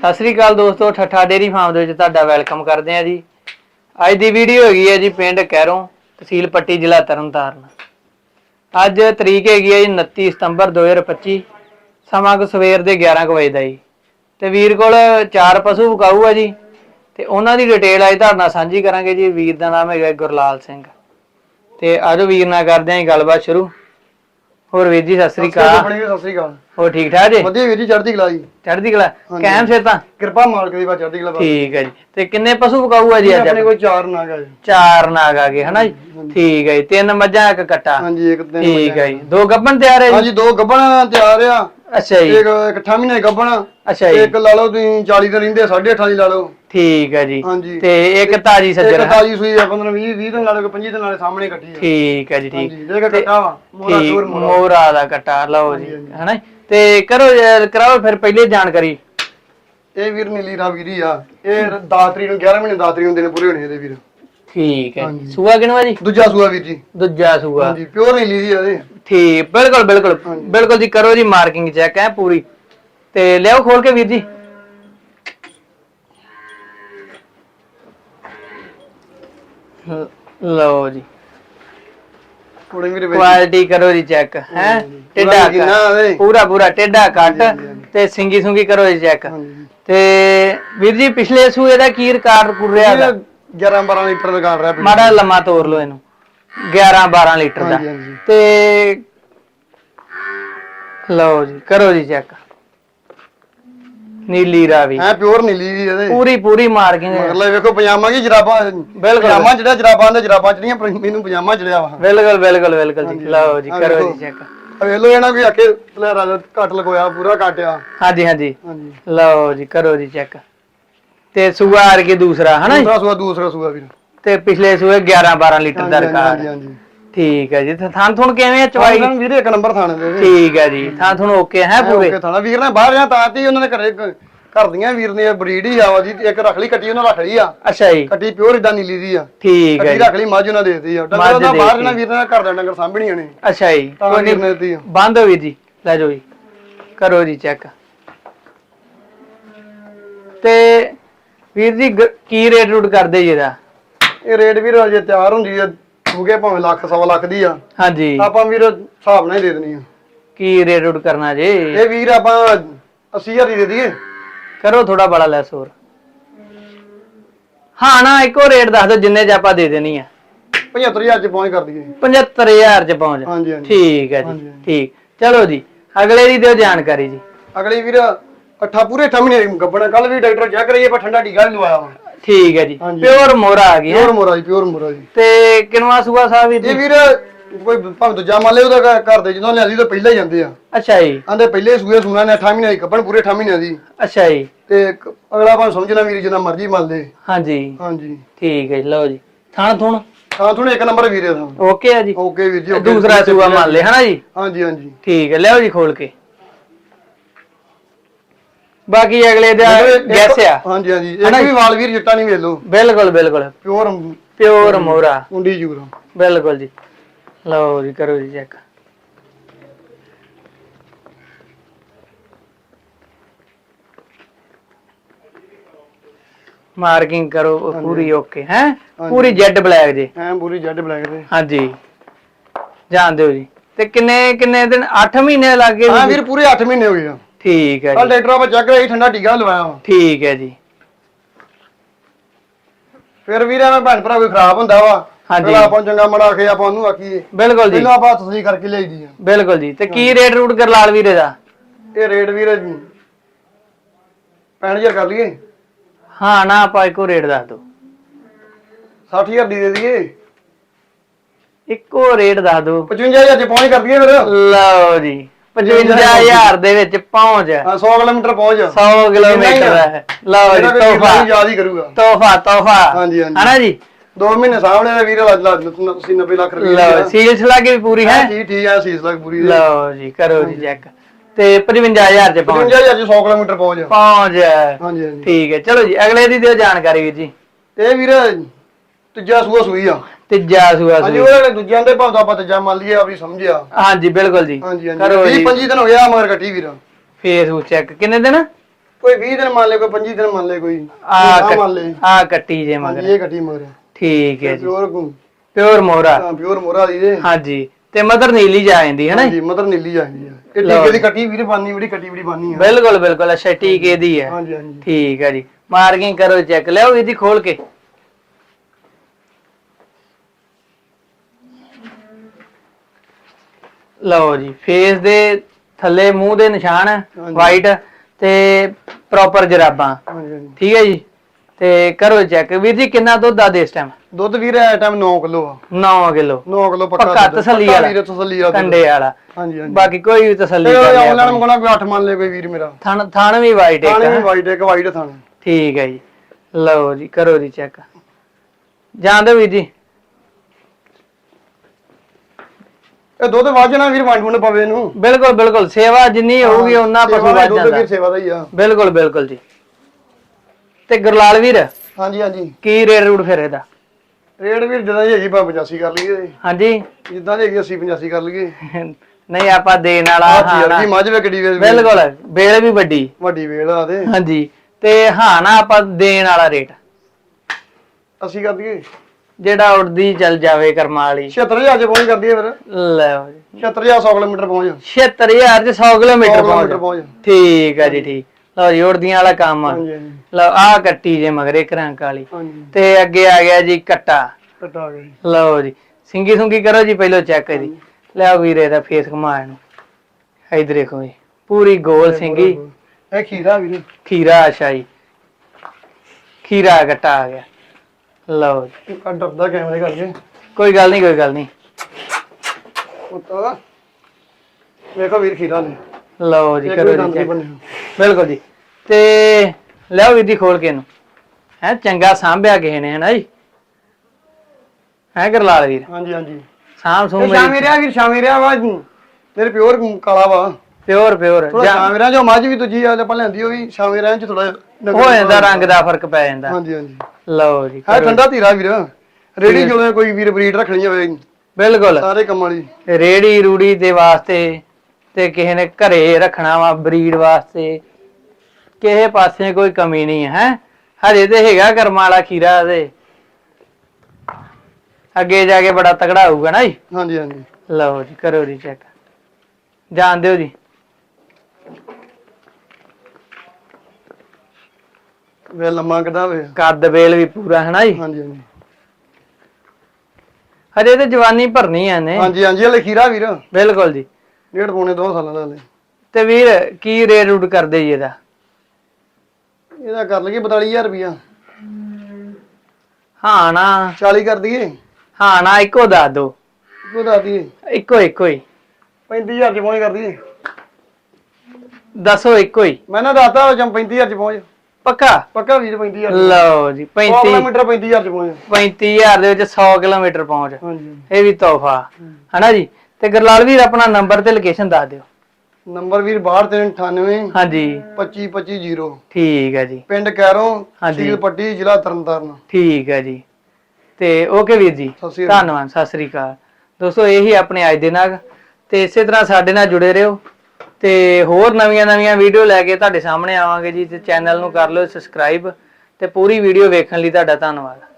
ਸਤਿ ਸ੍ਰੀ ਅਕਾਲ ਦੋਸਤੋ, ਠੱਠਾ dairy farm ਦੇ ਵਿੱਚ ਤੁਹਾਡਾ ਵੈਲਕਮ ਕਰਦੇ ਆ ਜੀ। ਅੱਜ ਦੀ ਵੀਡੀਓ ਹੈਗੀ ਹੈ ਜੀ ਪਿੰਡ ਕੈਰੋਂ, ਤਹਿਸੀਲ ਪੱਟੀ, ਜ਼ਿਲ੍ਹਾ ਤਰਨਤਾਰਨ। ਅੱਜ ਤਰੀਕ ਹੈਗੀ ਹੈ ਜੀ 29 ਸਤੰਬਰ 2025 ਸਮਾਂ ਕੁ ਸਵੇਰ ਦੇ 11 ਕੁ ਵਜੇ ਦਾ ਜੀ। ਤੇ ਵੀਰ ਕੋਲ ਚਾਰ ਪਸ਼ੂ ਵਿਕਾਊ ਆ ਜੀ, ਤੇ ਉਹਨਾਂ ਦੀ ਡਿਟੇਲ ਅੱਜ ਤੁਹਾਡੇ ਨਾਲ ਸਾਂਝੀ ਕਰਾਂਗੇ ਜੀ। ਵੀਰ ਦਾ ਨਾਮ ਹੈਗਾ ਗੁਰਲਾਲ ਸਿੰਘ। ਤੇ ਅੱਜ ਵੀਰ ਨਾਲ ਕਰਦੇ ਆਂ ਜੀ ਗੱਲਬਾਤ ਸ਼ੁਰੂ। ਹੋਰ ਵੀਰ ਜੀ ਸਤਿ ਸ੍ਰੀ ਅਕਾਲ ਸਤਿ ਸ੍ਰੀ ਅਕਾਲ। ਹੋਰ ਠੀਕ ਠਾਕ ਜੀ? ਵਧੀਆ ਵੀਰ ਜੀ ਚੜ੍ਹਦੀ ਕਲਾ ਜੀ। ਚੜ੍ਹਦੀ ਕਲਾ। ਕੈਮ ਸੇ ਤਾਂ? ਕਿਰਪਾ ਮਾਲਕ ਦੀ ਬਾ ਚੜ੍ਹਦੀ ਕਲਾ ਬਸ। ਠੀਕ ਹੈ ਜੀ। ਤੇ ਕਿੰਨੇ ਪਸ਼ੂ ਵਿਕਾਊ ਆ ਜੀ ਅੱਜ? ਆਪਣੇ ਕੋਲ ਚਾਰ ਨਾਗ ਆ ਜੀ। ਚਾਰ ਨਾਗ ਆ ਗਏ ਹਨਾ ਜੀ? ਠੀਕ ਹੈ ਜੀ। ਤਿੰਨ ਮੱਝਾਂ ਇੱਕ ਕੱਟਾ। ਹਾਂਜੀ ਇੱਕ ਦਿਨ ਠੀਕ ਹੈ ਜੀ। ਦੋ ਗੱਬਣ ਤਿਆਰ ਹੈ ਜੀ? ਹਾਂਜੀ ਦੋ ਗੱਬਣ ਤਿਆਰ ਆ। ਅੱਛਾ ਜੀ। ਇੱਕ ਇੱਕ 8 ਮਹੀਨੇ ਗੱਬਣ ਅੱਛਾ ਜੀ। ਇੱਕ ਲਾ ਲਓ ਤੁਸੀਂ 40 ਦੇ ਰਹਿੰਦੇ 8.5 ਦੀ ਲਾ ਲਓ। ਠੀਕ ਹੈ ਜੀ। ਹਾਂਜੀ। ਤੇ ਇੱਕ ਤਾਜੀ ਇੱਕ। ਤਾਜੀ ਸੂਈ ਆ 15 20 20 ਦਿਨ ਲਾ ਲਓ 25 ਦਿਨ ਨਾਲੇ ਸਾਹਮਣੇ ਕੱਟੀ ਆ। ਠੀਕ ਹੈ ਜੀ ਠੀਕ। ਹਾਂਜੀ ਦੇਖ ਕੱਟਾ ਵਾ ਮੋਰਾ ਠੀਕ ਮੋਰਾ ਮੋਰਾ ਦਾ ਕੱਟਾ ਲਓ ਜੀ ਹਾਂਜੀ, ਹਨਾ? ਤੇ ਕਰੋ ਯਾਰ, ਕਰਾਓ ਫਿਰ ਪਹਿਲੇ ਜਾਣਕਾਰੀ। ਇਹ ਵੀਰ ਨੀਲੀ ਰਾ ਵੀਰੀ ਆ। ਇਹ ਦਾਤਰੀ ਨੂੰ 11 ਮਹੀਨੇ ਦਾਤਰੀ ਨੂੰ ਦਿਨ ਪੂਰੇ ਹੋਣੇ ਇਹਦੇ ਵੀਰ। ਠੀਕ ਹੈ ਹਾਂਜੀ। ਸੂਆ ਕਿਨਵਾ ਜੀ? ਦੂਜਾ ਸੂਆ ਵੀਰ ਜੀ। ਦੂਜਾ ਸੂਆ। ਹਾਂਜੀ ਪਿਓਰ ਨੀਲੀ ਦੀ ਆ ਇਹ। ਠੀਕ ਬਿਲਕੁਲ ਬਿਲਕੁਲ। ਬਿਲਕੁਲ ਜੀ ਕਰੋ ਜੀ ਮਾਰਕਿੰਗ ਚੈੱਕ ਹੈ ਪੂਰੀ ਤੇ ਲਿਆਓ ਖੋਲ ਕੇ ਵੀਰ ਜੀ ਲਓ ਜੀ ਕੋੜੇ ਕੁਆਲਿਟੀ ਕਰੋ ਜੀ ਚੈੱਕ ਹੈ। ਟੇਡਾ ਪੂਰਾ? ਪੂਰਾ ਪੂਰਾ ਟੇਡਾ ਕੱਟ। ਤੇ ਸਿੰਗੀ ਸੁੰਗੀ ਕਰੋ ਜੀ ਚੈੱਕ ਤੇ ਵੀਰ ਜੀ ਪਿਛਲੇ ਸੂਏ ਦਾ ਕੀ ਰਿਕਾਰਡ ਕੁਰ ਰਿਹਾ ਦਾ 11 12 ਲੀਟਰ ਦਾ ਕਰ ਰਿਹਾ। ਮਾੜਾ ਲੰਮਾ ਤੋਰ ਲਓ ਇਹਨੂੰ 11 12 ਲੀਟਰ ਦਾ। ਹਾਂਜੀ ਹਾਂਜੀ। ਤੇ ਲਓ ਜੀ ਕਰੋ ਜੀ ਚੈੱਕ ਨੀਲੀ ਰਾਵੀ। ਹੈ ਪਿਓਰ ਨੀਲੀ ਦੀ ਇਹਦੇ। ਪੂਰੀ ਪੂਰੀ ਮਾਰਕਿੰਗ ਮਤਲਬ ਵੇਖੋ ਪਜਾਮਾ ਕੀ ਜਰਾਬਾਂ ਪਜਾਮਾ ਜਿਹੜਾ ਜਰਾਬਾਂ ਦੇ ਜਰਾਬਾਂ ਚੜੀਆਂ ਪਰ ਮੈਨੂੰ ਪਜਾਮਾ ਚੜਿਆ ਵਾ। ਬਿਲਕੁਲ ਬਿਲਕੁਲ ਬਿਲਕੁਲ ਜੀ। ਲਓ ਜੀ ਆਹ ਕਰੋ ਵੇਖੋ। ਜੀ ਚੈੱਕ ਆ ਵੇਖ ਲੋ ਇਹਨਾਂ ਕੋਈ ਆਖੇ ਲੈ ਰਾਜਾ ਘੱਟ ਲਗੋਇਆ ਪੂਰਾ ਕਾਟਿਆ ਹਾਂਜੀ ਹਾਂਜੀ। ਹਾਂਜੀ। ਲਓ ਜੀ ਕਰੋ ਜੀ ਚੈੱਕ ਤੇ ਸੂਆ ਕੇ ਦੂਸਰਾ ਹਨਾ ਜੀ? ਦੂਸਰਾ ਸੂਆ ਦੂਸਰਾ ਸੂਆ ਵੀਰ। ਤੇ ਪਿਛਲੇ ਸੂਏ 11 12 ਲੀਟਰ ਦਾ ਹਾਂਜੀ ਰਿਕਾਰਡ। ਹਾਂਜੀ ਹਾਂਜੀ। ਠੀਕ ਹੈ ਜੀ ਥਾਂ ਥੁਣ ਕਿਵੇਂ ਆ ਚਵਾਈ ਚਵਾਈ ਵੀਰੇ ਇੱਕ ਨੰਬਰ ਥਾਣੇ ਦੇ ਵੀਰੇ। ਠੀਕ ਹੈ ਜੀ ਥਾਂ ਥੁਣ ਓਕੇ ਹੈ ਪੂਰੇ? ਓਕੇ ਥਾਣਾ ਵੀਰ ਨੇ ਬਾਹਰ ਜਾਂ ਤਾਂ ਤੀ ਉਹਨਾਂ ਦੇ ਘਰੇ ਕ- ਘਰ ਦੀਆਂ ਵੀਰ ਨੇ ਬਰੀਡ ਹੀ ਆਵਾ ਜੀ ਇੱਕ ਰੱਖ ਲਈ ਕੱਟੀ ਉਹਨਾਂ ਰੱਖ ਲਈ ਆ। ਅੱਛਾ ਜੀ। ਕੱਟੀ ਪਿਓਰ ਇਦਾਂ ਨੀਲੀ ਦੀ ਆ। ਠੀਕ ਹੈ ਕੱਟੀ ਜੀ। ਰੱਖ ਲਈ ਮੱਝ ਉਹਨਾਂ ਦੇ ਦਿੱਤੀ ਆ। ਮੱਝ ਡੰਗਰ ਬਾਹਰ ਦਿੱਤੀ। ਜਣਾ ਵੀਰ ਨੇ ਘਰ ਦਾ ਡੰਗਰ ਸਾਂਭਣੀਆਂ ਨੇ। ਅੱਛਾ ਜੀ ਤਾਂ ਕੋਈ ਵੀਰ ਨੀ, ਨੇ ਦਿੱਤੀ ਆ। ਬੰਦ ਹੋ ਵੀਰ ਜੀ ਲੈ ਜਾਓ ਜੀ। ਕਰੋ ਜੀ ਚੈੱਕ। ਤੇ ਵੀਰ ਜੀ ਗ- ਕੀ ਰੇਟ ਰੂਟ ਕਰਦੇ ਜੀ ਇਹਦਾ? ਇਹ ਰੇਟ ਵੀਰ ਅਜੇ ਤਿਆਰ ਹੁੰਦੀ ਆ ਹੋਗੇ ਭਾਵੇਂ ਲੱਖ ਸਵਾ ਲੱਖ ਦੀ ਆ। ਹਾਂਜੀ। ਆਪਾਂ ਵੀਰ ਹਿਸਾਬ ਨਾਲ ਹੀ ਦੇ ਦੇਣੀ ਆ। ਕੀ ਰੇਟ ਰੂਟ ਕਰਨਾ ਜੀ? ਇਹ ਵੀਰ ਆਪਾਂ 80000 ਦੀ ਦੇ ਦਈਏ। ਕਰੋ ਥੋੜਾ ਬੜਾ ਲੈਸ ਹੋਰ। ਹਾਂ ਨਾ ਇੱਕੋ ਰੇਟ ਦੱਸ ਦਿਓ ਜਿੰਨੇ ਚ ਆਪਾਂ ਦੇ ਦੇਣੀ ਆ। 75000 ਚ ਪਹੁੰਚ ਕਰ ਦਈਏ। 75000 ਚ ਪਹੁੰਚ। ਹਾਂਜੀ ਹਾਂਜੀ। ਠੀਕ ਹੈ ਜੀ ਹਾਂਜੀ। ਠੀਕ। ਚਲੋ ਜੀ ਅਗਲੇ ਦੀ ਦਿਓ ਜਾਣਕਾਰੀ ਜੀ। ਅਗਲੀ ਵੀਰ ਅੱਠਾ ਪੂਰੇ 8 ਮਹੀਨੇ ਗੱਬਣਾ ਕੱਲ ਵੀ ਡਾਕਟਰ ਚੈੱਕ ਕਰਾਈਏ ਪਰ ਠੰਡਾ ਟੀਕਾ ਨਹੀਂ ਲਵਾਇਆ ਵਾ। ਠੀਕ ਹੈ ਜੀ ਹਾਂਜੀ। ਪਿਓਰ ਮੋਰਾ ਆ ਗਈ ਹੈਂ? ਪਿਓਰ ਮੋਰਾ ਜੀ ਪਿਓਰ ਮੋਰਾ ਜੀ। ਤੇ ਕਿਨਵਾ ਸੂਆ ਸਾਹਿਬ ਇਹ ਵੀਰ ਕੋਈ ਭਾਵੇਂ ਦੂਜਾ ਮੰਨ ਲਿਓ ਉਹਦਾ ਘਰ- ਘਰ ਦੇ ਜਦੋਂ ਲਿਆਦੀ ਤਾਂ ਪਹਿਲਾਂ ਹੀ ਜਾਂਦੇ ਆ। ਅੱਛਾ ਜੀ। ਆਂਦੇ ਪਹਿਲੇ ਸੂਏ ਸੂਣਾ ਨੇ 8 ਮਹੀਨੇ ਦੀ ਗੱਬਣ ਪੂਰੇ 8 ਮਹੀਨਿਆਂ ਦੀ। ਅੱਛਾ ਜੀ। ਤੇ ਇੱਕ ਅਗਲਾ ਭਾਵੇਂ ਸਮਝਣਾ ਵੀਰ ਜਿੰਨਾ ਮਰਜ਼ੀ ਮੰਨ ਲੇ। ਹਾਂਜੀ। ਹਾਂਜੀ। ਠੀਕ ਹੈ ਜੀ, ਲਓ ਜੀ। ਥਾਣ ਥੁਣ। ਤਾਂ ਤੁਹਾਨੂੰ ਇੱਕ ਨੰਬਰ ਵੀਰੇ ਦਾ। ਓਕੇ ਆ ਜੀ। ਓਕੇ ਵੀਰ ਜੀ ਦੂਸਰਾ ਸੂਆ ਮੰਨ ਲੈ ਹਨਾ ਜੀ? ਹਾਂਜੀ ਹਾਂਜੀ। ਠੀਕ ਹੈ ਲਿਆਓ ਜੀ ਖੋਲ ਕੇ। ਬਾਕੀ ਅਗਲੇ ਦਾ ਗੈਸ ਆ। ਹਾਂਜੀ ਹਾਂਜੀ। ਇਹ ਵੀ ਵਾਲ ਵੀਰ ਜੱਟਾ ਨਹੀਂ ਵੇਖ ਲਓ ਬਿਲਕੁਲ। ਬਿਲਕੁਲ ਪਿਓਰ ਪਿਓਰ ਮੋਰਾ। ਕੁੰਡੀ ਜੂਰਾ ਬਿਲਕੁਲ ਜੀ। ਲਓ ਜੀ ਕਰੋ ਜੀ ਚੈੱਕ ਮਾਰਕਿੰਗ ਕਰੋ ਪੂਰੀ ਓਕੇ ਹੈ? ਪੂਰੀ ਜੈਡ ਬਲੈਕ ਜੀ। ਐ ਪੂਰੀ ਜੱਡ ਬਲੈਕ ਦੇ। ਹਾਂਜੀ। ਜਾਣ ਦਿਓ ਜੀ। ਤੇ ਕਿੰਨੇ ਕਿੰਨੇ ਦਿਨ? 8 ਮਹੀਨੇ ਲੱਗ ਗਏ ਹਾਂ ਜੀ? ਵੀਰ ਪੂਰੇ 8 ਮਹੀਨੇ ਹੋ ਗਏ ਆ। ਠੀਕ ਹੈ ਕੱਲ ਜੀ। ਆਪਾਂ ਚੈੱਕ ਕਰਾਈ ਠੰਡਾ ਟੀਕਾ ਲਵਾਇਆ ਵਾ ਠੀਕ ਹੈ ਜੀ। ਫਿਰ ਵੀਰ ਐਵੇਂ ਭੈਣ ਭਰਾ ਕੋਈ ਖਰਾਬ ਹੁੰਦਾ ਵਾ ਹਾਂਜੀ। ਪਹਿਲਾਂ ਆਪਾਂ ਚੰਗਾ ਮੜਾ ਕੇ ਆਪਾਂ ਉਹਨੂੰ ਆਖੀਏ। ਬਿਲਕੁਲ ਜੀ। ਪਹਿਲਾਂ ਆਪਾਂ ਤਸਲੀ ਕਰਕੇ ਲਿਆਈਦੀ ਆ। ਬਿਲਕੁਲ ਜੀ। ਤੇ ਕੀ ਰੇਟ ਰੂਟ ਕਰ ਲਾਲ ਵੀਰੇ ਦਾ? ਇਹ ਰੇਟ ਵੀਰ 65000 ਕਰ ਲਈਏ। ਹਾਂ ਨਾ ਆਪਾਂ ਇੱਕੋ ਰੇਟ ਦੱਸ ਦਿਓ। 60000 ਦੀ ਦੇ ਦਈਏ। ਇੱਕੋ ਰੇਟ ਦੱਸ ਦਿਓ। 55000 ਚ ਪਹੁੰਚ ਕਰ ਦਈਏ ਫਿਰ। ਲਓ ਜੀ। 55000 ਦੇ ਵਿੱਚ ਪਹੁੰਚ। ਹਾਂ 100 ਕਿਲੋਮੀਟਰ ਪਹੁੰਚ। 100 ਕਿਲੋਮੀਟਰ। ਹੈ ਲਓ ਜੀ ਤੋਹਫਾ। ਯਾਦ ਹੀ ਕਰੂਗਾ। ਤੋਹਫਾ ਤੋਹਫਾ। ਹਾਂਜੀ, ਹਾਂਜੀ। ਹਨਾ ਜੀ? ਦੋ ਮਹੀਨੇ ਸਾਹਮਣੇ ਦਾ ਵੀਰ ਲੱਗ ਲੱਗ ਤੁਸੀਂ 90 ਲੱਖ ਰੁਪਏ ਲਓ ਸੀਲਸ ਲਾ ਕੇ ਵੀ ਪੂਰੀ ਹੈ ਠੀਕ ਠੀਕ ਆ ਸੀਸ ਲੱਗ ਪੂਰੀ। ਲਓ ਜੀ ਕਰੋ ਜੀ ਚੈੱਕ ਤੇ 55000 ਚ ਪਹੁੰਚ। 55000 ਚ 100 ਕਿਲੋਮੀਟਰ ਪਹੁੰਚ। ਪਹੁੰਚ। ਹਾਂਜੀ ਹਾਂਜੀ। ਠੀਕ ਹੈ ਚਲੋ ਜੀ ਅਗਲੇ ਦੀ ਦਿਓ ਜਾਣਕਾਰੀ ਵੀਰ ਜੀ। ਇਹ ਵੀਰ ਤੀਜਾ ਸੂਆ ਸੂਈ ਆ। ਤੀਜਾ ਸੂਆ ਹਾਂਜੀ ਸੂਈ ਉਹਦੇ ਦੂਜਿਆਂ ਦੇ ਭਾਵੇਂ ਆਪਾਂ ਤੀਜਾ ਮੰਨ ਲਈਏ ਆਪਣੀ ਸਮਝਿਆ ਹਾਂਜੀ ਬਿਲਕੁਲ ਜੀ। ਹਾਂਜੀ ਹਾਂਜੀ। ਕਰੋ 20 ਜੀ। 25 ਦਿਨ ਹੋ ਗਿਆ ਮਗਰ ਕੱਟੀ ਵੀਰ। Facebook check. ਕਿੰਨੇ ਦਿਨ? ਕੋਈ 20 ਦਿਨ ਮੰਨ ਲੈ ਕੋਈ 25 ਦਿਨ ਮੰਨ ਲੈ ਕੋਈ ਆ ਆਹ ਮੰਨ ਲੈ। ਆ ਕੱਟੀ ਜੇ ਮਗਰ। ਇਹ ਕੱਟੀ ਮਗਰ। ਠੀਕ ਹੈ ਜੀ। Pure pure Murrah pure Murrah ਦੀ ਦੇ ਹਾਂਜੀ। ਤੇ ਮਦਰ ਨੀਲੀ ਜਾ ਜਾਂਦੀ ਹੈ ਨਾ ਹਾਂਜੀ ਮਦਰ ਨੀਲੀ ਜਾਂਦੀ ਆ। ਇਹ ਟੀਕੇ ਦੀ ਕੱਟੀ ਵੀਰ ਬਾਨੀ ਬੜੀ ਕੱਟੀ ਬੜੀ ਬਾਨੀ ਆ। ਬਿਲਕੁਲ ਬਿਲਕੁਲ। ਅੱਛਾ ਟੀਕੇ ਦੀ ਹੈ ਹਾਂਜੀ ਹਾਂਜੀ। ਠੀਕ ਹੈ ਜੀ। ਮਾਰਕਿੰਗ ਕਰੋ ਚੈੱਕ। ਲਿਓ ਇਹਦੀ ਖੋਲ ਕੇ। ਲਓ ਜੀ ਫੇਸ ਦੇ ਥੱਲੇ ਮੂੰਹ ਦੇ ਨਿਸ਼ਾਨ ਹਾਂਜੀ। ਵਾਈਟ ਤੇ ਪ੍ਰੋਪਰ ਜਰਾਬਾਂ। ਹਾਂਜੀ ਹਾਂਜੀ। ਠੀਕ ਹੈ ਜੀ? ਤੇ ਕਰੋ ਚੈੱਕ ਵੀਰ ਜੀ ਕਿੰਨਾ ਦੁੱਧ ਆ ਦੇ ਇਸ ਟਾਈਮ ਦੁੱਧ ਵੀਰ ਇਹ ਟਾਈਮ 9 ਕਿਲੋ ਆ। 9 ਕਿਲੋ। 9 ਕਿਲੋ ਪੱਕਾ ਪੱਕਾ ਦੁੱਧ। ਤਸੱਲੀ ਪੱਕਾ ਵਾਲਾ। ਵੀਰ ਤਸੱਲੀ ਵਾਲਾ ਦੁੱਧ। ਕੰਡੇ ਵਾਲਾ। ਹਾਂਜੀ ਹਾਂਜੀ। ਬਾਕੀ ਕੋਈ ਵੀ ਤਸੱਲੀ ਕਰ ਲਿਆ ਆਨਲਾਈਨ ਮੰਗਣਾ ਕੋਈ 8 ਮੰਨ ਲੈ ਕੋਈ ਵੀਰ ਮੇਰਾ। ਥਣ ਥਣ ਵੀ ਵਾਈਟ ਇੱਕ ਥਾਣੇ ਵੀ। ਵਾਈਟ ਇੱਕ ਵਾਈਟ ਥਾਣੇ। ਠੀਕ ਹੈ ਜੀ। ਲਓ ਜੀ ਕਰੋ ਜੀ ਚੈੱਕ ਜਾਂਦੇ ਵੀਰ ਜੀ? ਇਹ ਦੁੱਧ ਵਾਜਣਾ ਵੀਰ ਵੰਡ ਵੰਡ ਪਵੇ ਇਹਨੂੰ। ਬਿਲਕੁਲ ਬਿਲਕੁਲ ਸੇਵਾ ਜਿੰਨੀ ਹੋਊਗੀ ਉਹਨਾਂ ਸੇਵਾ ਪਸ਼ੂ ਦਾ ਵੱਧ ਦੁੱਧ ਜਾਂਦਾ। ਵੀਰ ਸੇਵਾ ਦਾ ਹੀ ਆ। ਬਿਲਕੁਲ ਬਿਲਕੁਲ ਜੀ। ਤੇ ਗੁਰਲਾਲ ਵੀਰ ਹਾਂਜੀ ਹਾਂਜੀ। ਕੀ ਰੇਟ ਰੂਟ ਫਿਰ ਇਹਦਾ? ਰੇਟ ਵੀਰ ਜਿੱਦਾਂ ਦੀ ਹੈਗੀ ਪਾ 85 ਕਰ ਲਈਏ। ਹਾਂਜੀ। ਜਿੱਦਾਂ ਦੀ ਹੈਗੀ 80 85 ਕਰ ਲਈਏ। ਨਹੀਂ ਆਪਾਂ ਦੇਣ ਵਾਲਾ ਆਹ ਹਾਂ ਯਾਰ ਨਾ ਮੱਝ ਵੇ ਕਿੱਡੀ ਵੇ ਬਿਲਕੁਲ ਬੇਲ ਵੀ ਵੱਡੀ। ਵੱਡੀ ਵੇਲ ਆ ਤੇ। ਹਾਂਜੀ। ਤੇ ਹਾਂ ਨਾ ਆਪਾਂ ਦੇਣ ਵਾਲਾ ਰੇਟ। ਅਸੀਂ ਕਰ ਦਈਏ। ਜਿਹੜਾ ਉੜਦੀ ਚੱਲ ਜਾਵੇ ਕਰਮਾਂ ਵਾਲੀ 76000 ਚ ਪਹੁੰਚ ਕਰ ਦਈਏ ਫਿਰ। ਜੀ। 76000 100 ਕਿਲੋਮੀਟਰ ਪਹੁੰਚ 76000 ਚ 100 ਕਿਲੋਮੀਟਰ 100 ਕਿਲੋਮੀਟਰ ਪਹੁੰਚ ਠੀਕ ਹੈ ਜੀ ਠੀਕ। ਲਓ ਜੀ ਉੜਦੀਆਂ ਵਾਲਾ ਕੰਮ ਆ। ਲਓ ਆ ਕੱਟੀ ਜੇ ਮਗਰੇ ਕਰਾਂਕ ਵਾਲੀ ਤੇ ਅੱਗੇ ਆ ਗਿਆ ਜੀ ਕੱਟਾ। ਕੱਟਾ ਆ ਗਿਆ ਜੀ। ਲਓ ਜੀ ਸਿੰਗੀ ਸੁੰਗੀ ਕਰੋ ਜੀ ਪਹਿਲਾਂ ਚੈੱਕ ਜੀ। ਲਿਆਓ ਵੀਰੇ ਦਾ ਫੇਸ ਘੁਮਾਣ ਨੂੰ ਇਧਰ ਦੇਖੋ ਜੀ ਪੂਰੀ ਗੋਲ ਸਿੰਗੀ। ਇਹ ਖੀਰਾ ਵੀਰ ਖੀਰਾ ਅੱਛਾ ਜੀ ਖੀਰਾ ਕੱਟਾ ਆ ਗਿਆ। ਲਓ ਜੀ। ਆ ਡਰਦਾ ਕੈਮਰੇ ਕਰਕੇ। ਕੋਈ ਗੱਲ ਨਹੀਂ ਕੋਈ ਗੱਲ ਨਹੀਂ। ਉੱਤਾ ਵੇਖੋ ਵੀਰ ਖੀਰਾ ਨੇ ਲਓ ਜੀ ਕਰੋ ਜੀ check। ਬਿਲਕੁਲ ਜੀ। ਤੇ ਲਿਆਓ ਵੀਰ ਦੀ ਖੋਲ ਕੇ ਇਹਨੂੰ। ਹੈ ਚੰਗਾ ਸਾਂਭਿਆ ਕਿਸੇ ਨੇ ਹੈ ਜੀ? ਹੈ ਕਰਲਾਲ ਵੀਰ? ਹਾਂਜੀ ਹਾਂਜੀ। ਸਾਂਭ ਇਹ ਸੂਮ ਸ਼ਾਮੇ ਰਿਆ ਵੀਰ ਸ਼ਾਮੇ ਰਿਆ ਵਾ ਮੇਰੇ ਪਿਓਰ ਕਾਲਾ ਵਾ। Pure pure. ਥੋੜਾ ਸ਼ਾਮੇ ਰਿਆ ਜੋ ਮੱਝ ਵੀ ਦੂਜੀ ਆ ਆਪਾਂ ਲੈਂਦੀ ਉਹ ਵੀ ਚ ਥੋੜਾ ਹੋ ਜਾਂਦਾ ਰੰਗ ਦਾ ਫ਼ਰਕ ਪੈ ਜਾਂਦਾ। ਹਾਂਜੀ ਹਾਂਜੀ। ਲਓ ਜੀ ਹੈ ਠੰਡਾ ਧੀਰਾ ਵੀਰ। ਰੇੜੀ ਜਦੋਂ ਕੋਈ ਵੀਰ ਬਰੀਡ ਰੱਖਣੀ ਹੋਵੇ? ਬਿਲਕੁਲ। ਸਾਰੇ ਕੰਮਾਂ ਦੀ ਰੇੜੀ ਰੂੜੀ ਦੇ ਵਾਸਤੇ ਤੇ ਕਿਸੇ ਨੇ ਘਰੇ ਰੱਖਣਾ ਵਾ ਬਰੀਡ ਵਾਸਤੇ ਕਿਸੇ ਪਾਸੇ ਕੋਈ ਕਮੀ ਨਹੀਂ ਹੈ ਹੈਂ। ਹਜੇ ਤੇ ਹੈਗਾ ਕਰਮਾਂ ਵਾਲਾ ਖੀਰਾ ਦੇ ਅੱਗੇ ਜਾ ਕੇ ਬੜਾ ਤਗੜਾ ਹੋਊਗਾ ਨਾ ਜੀ? ਹਾਂਜੀ ਹਾਂਜੀ। ਲਓ ਜੀ ਕਰੋ ਜੀ ਚੈੱਕ ਜਾਣ ਦਿਓ ਜੀ। ਵੇ ਲੰਮਾ ਕਿਦਾਂ ਵੇ। ਕੱਦ ਵੇਲ ਵੀ ਪੂਰਾ ਹੈ ਨਾ ਜੀ? ਹਾਂਜੀ ਹਾਂਜੀ। ਹਜੇ ਤੇ ਜਵਾਨੀ ਭਰਨੀ ਐ ਨੇ ਹਾਂਜੀ ਹਾਂਜੀ ਹਲੇ ਖੀਰਾ ਵੀਰ। ਬਿਲਕੁਲ ਜੀ। ਡੇਢ ਪੌਣੇ ਦੋ ਸਾਲਾਂ ਦਾ ਹਲੇ। ਤੇ ਵੀਰ ਕੀ ਰੇਟ ਰੂਟ ਕਰਦੇ ਜੀ ਇਹਦਾ? ਇਹਦਾ ਕਰ ਲਈਏ 42000 ਰੁਪਿਆ ਹਾਂ ਨਾ। 40 ਕਰ ਦਈਏ। ਹਾਂ ਨਾ ਇੱਕੋ ਦੱਸ ਦੋ। ਉਹ ਦੱਸ ਦਈਏ। ਇੱਕੋ ਇੱਕੋ ਹੀ। 35000 ਚ ਪਹੁੰਚ ਕਰ ਦਈਏ। ਦੱਸੋ ਇੱਕੋ ਹੀ। ਮੈਂ ਨਾ ਉਹ ਜਮ 35000 ਚ ਪਹੁੰਚ। ਪੱਕਾ? ਪੱਕਾ ਵੀਰ 35000 ਲਓ ਜੀ 100 35 ਕਿਲੋਮੀਟਰ 35000 ਚ ਪਹੁੰਚ 35000 ਦੇ ਵਿੱਚ 100 ਕਿਲੋਮੀਟਰ ਪਹੁੰਚ। ਹਾਂਜੀ। ਇਹ ਵੀ ਤੋਹਫਾ। ਹਨਾ ਜੀ? ਤੇ ਗੁਰਲਾਲ ਵੀਰ ਆਪਣਾ ਨੰਬਰ ਤੇ ਲੋਕੇਸ਼ਨ ਦੱਸ ਦਿਓ। ਨੰਬਰ ਵੀਰ 6298 ਹਾਂਜੀ। 2550 ਠੀਕ ਹੈ ਜੀ। ਪਿੰਡ ਕੈਰੋਂ। ਸੀਲ ਪੱਟੀ ਜ਼ਿਲ੍ਹਾ ਤਰਨਤਾਰਨ। ਠੀਕ ਹੈ ਜੀ। ਤੇ ਓਕੇ ਵੀਰ ਜੀ। ਧੰਨਵਾਦ ਸਤਿ ਸ੍ਰੀ ਅਕਾਲ। ਦੋਸਤੋ ਇਹੀ ਆਪਣੇ ਅੱਜ ਦੇ ਨਾਲ। ਤੇ ਇਸੇ ਤਰ੍ਹਾਂ ਸਾਡੇ ਨਾਲ ਜੁੜੇ ਰਹੋ। ਤੇ ਹੋਰ ਨਵੀਆਂ ਨਵੀਆਂ ਵੀਡੀਓ ਲੈ ਕੇ ਤੁਹਾਡੇ ਸਾਹਮਣੇ ਆਵਾਂਗੇ ਜੀ ਤੇ ਚੈਨਲ ਨੂੰ ਕਰ ਲਓ ਸਬਸਕ੍ਰਾਈਬ ਤੇ ਪੂਰੀ ਵੀਡੀਓ ਵੇਖਣ ਲਈ ਤੁਹਾਡਾ ਧੰਨਵਾਦ।